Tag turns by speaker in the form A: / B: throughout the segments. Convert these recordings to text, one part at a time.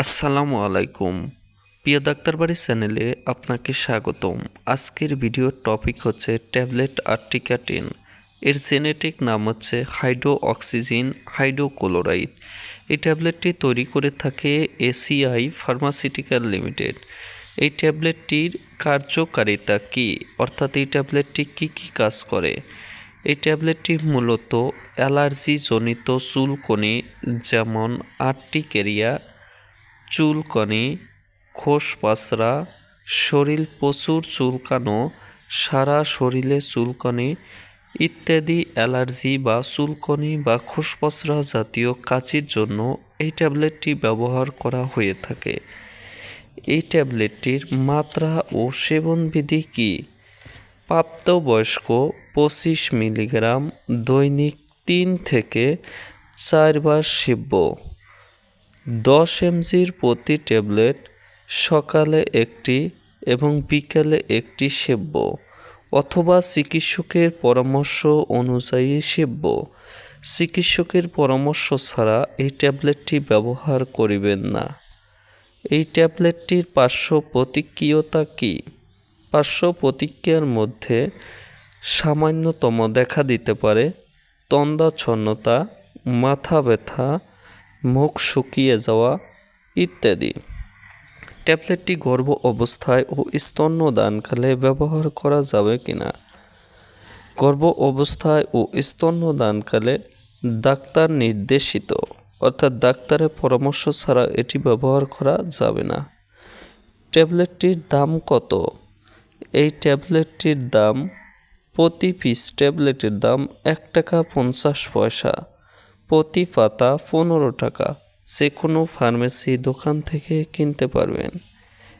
A: আসসালামু আলাইকুম। প্রিয় ডাক্তারবাড়ি চ্যানেলে আপনাকে স্বাগতম। আজকের ভিডিওর টপিক হচ্ছে ট্যাবলেট আর্টিকাটিন এর জেনেটিক নাম হচ্ছে হাইড্রো অক্সিজিন হাইড্রোক্লোরাইড। এই ট্যাবলেটটি তৈরি করে থাকে এসিআই ফার্মাসিউটিক্যাল লিমিটেড। এই ট্যাবলেটটির কার্যকারিতা কী? অর্থাৎ এই ট্যাবলেটটি কী কী কাজ করে? এই ট্যাবলেটটি মূলত অ্যালার্জিজনিত চুলকনি যেমন আর্টিকেরিয়া চুলকনি খোসপাসরা শরীর প্রচুর চুলকানো সারা শরীরে চুলকনি ইত্যাদি অ্যালার্জি বা চুলকনি বা খোসপসরা জাতীয় কাচির জন্য এই ট্যাবলেটটি ব্যবহার করা হয়ে থাকে। এই ট্যাবলেটটির মাত্রা ও সেবনবিধি কী? প্রাপ্তবয়স্ক পঁচিশ মিলিগ্রাম, দৈনিক তিন থেকে চারবার সেব্য। দশ এমজির প্রতি ট্যাবলেট সকালে একটি এবং বিকালে একটি সেব্য অথবা চিকিৎসকের পরামর্শ অনুযায়ী সেব্য। চিকিৎসকের পরামর্শ ছাড়া এই ট্যাবলেটটি ব্যবহার করিবেন না। এই ট্যাবলেটটির পার্শ্ব প্রতিক্রিয়তা কী? পার্শ্ব প্রতিক্রিয়ার মধ্যে সামান্যতম দেখা দিতে পারে তন্দাচ্ছন্নতা, মাথা ব্যথা মুখ শুকিয়ে যাওয়া ইত্যাদি। ট্যাবলেটটি গর্ভ অবস্থায় ও স্তন্যদানকালে ব্যবহার করা যাবে কিনা? গর্ভ অবস্থায় ও স্তন্যদানকালে ডাক্তার নির্দেশিত, অর্থাৎ ডাক্তারের পরামর্শ ছাড়া এটি ব্যবহার করা যাবে না। ট্যাবলেটটির দাম কত? এই ট্যাবলেটটির দাম প্রতি পিস ট্যাবলেটের দাম এক টাকা পঞ্চাশ পয়সা। প্রতি পাতা পনেরো টাকা। যে কোনো ফার্মেসি দোকান থেকে কিনতে পারবেন।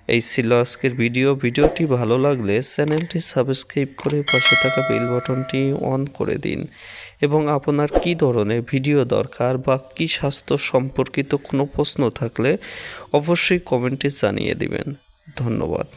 A: এই ছিল আজকের ভিডিও। ভিডিওটি ভালো লাগলে চ্যানেলটি সাবস্ক্রাইব করে পাশে থাকা বেল বাটনটি অন করে দিন। এবং আপনার কি ধরনের ভিডিও দরকার বা কি স্বাস্থ্য সম্পর্কিত কোনো প্রশ্ন থাকলে অবশ্যই কমেন্টে জানিয়ে দিবেন। ধন্যবাদ।